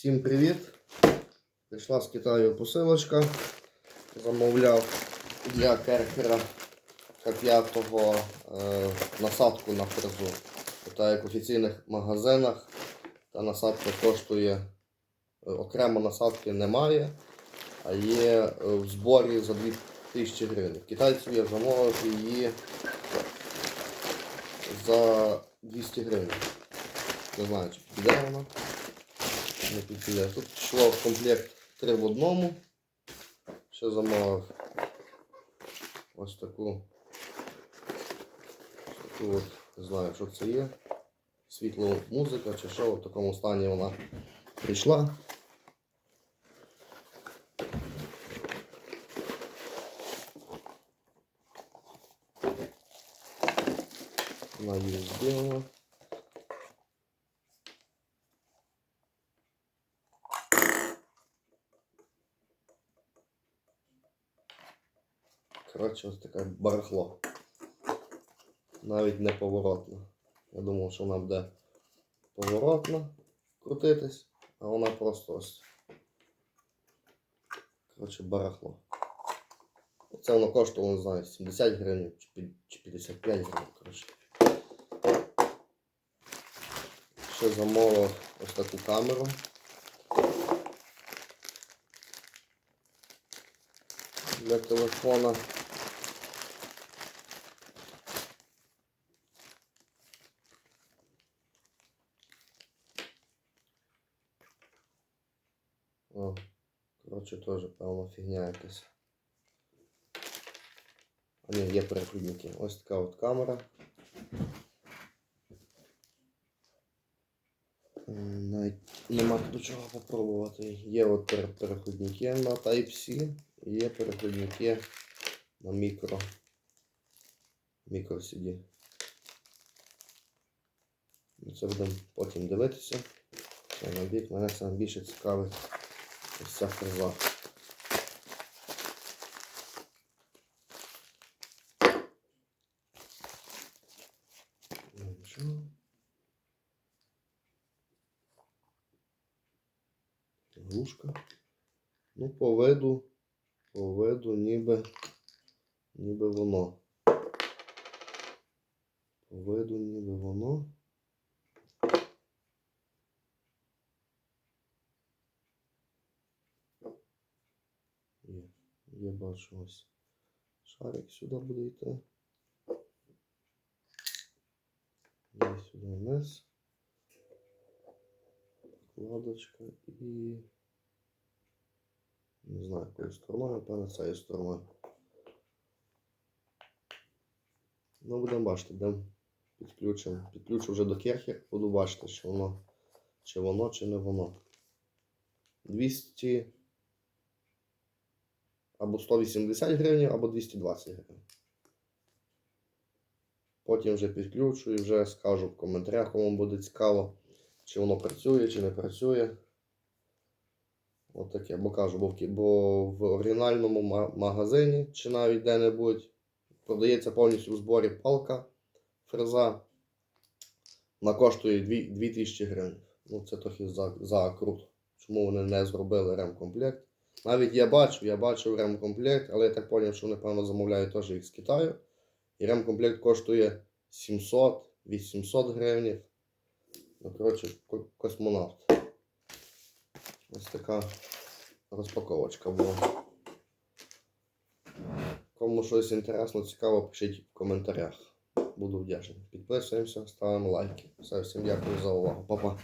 Всім привіт! Прийшла з Китаю посилочка. Замовляв для керхера К5 е, насадку на фрезу. Та як в офіційних магазинах та насадка коштує е, окремо насадки немає, а є е, в зборі за 2000 гривень. Китайців я замовив її за 200 гривень. Не знаю, чи піде вона. Не підійде. Тут йшло в комплект 3 в одному. Ще замовив ось таку. ось таку от, не знаю, що це є. Світло музика чи що, в такому стані вона прийшла. На USB вона. Коротше, ось таке барахло. Навіть не поворотна. Я думав, що вона буде поворотна крутитись, а вона просто ось. Коротше, барахло. Це воно коштувало, не знаю, 70 гривень чи 55 гривень. Коротше. Ще замовив ось таку камеру. Для телефона. О, коротше, теж певно фігня якась. А ні, є переходники. Ось така от камера. Навіть нема до чого попробувати. Є от переходники на Type-C, і є переходники на мікро. Мікро CD. Це будемо потім дивитися. Це на. Мене саме більше цікавить ось ця фреза. Ну, нічого. Глушка. Ну, по виду, ніби, ніби воно. По виду ніби воно. Є, є бачу ось. Шарик сюди буде йти. Є сюди вниз. Вкладочка і. Не знаю, якою стороною, напевно, цією стороною. Ну, будемо бачити, будемо підключимо. Підключу вже до керхер, буду бачити, що воно, чи воно, чи не воно. 200 або 180 гривень, або 220 гривень. Потім вже підключу і вже скажу в коментарях, кому буде цікаво, чи воно працює, чи не працює. От таке, бо кажу, бо в, бо в оригінальному магазині чи навіть де-небудь продається повністю в зборі палка, фреза. Вона коштує 2000 гривень. Ну це трохи за, за круто. Чому вони не зробили ремкомплект? Навіть я бачив, я бачив ремкомплект, але я так зрозумів, що вони, певно, замовляють теж їх з Китаю. І ремкомплект коштує 700-800 гривень. Ну, коротше, космонавт. Ось така розпаковочка була. Кому щось інтересно, цікаво, пишіть в коментарях. Буду вдячний. Підписуємося, ставимо лайки. Все, всім дякую за увагу. Па-па.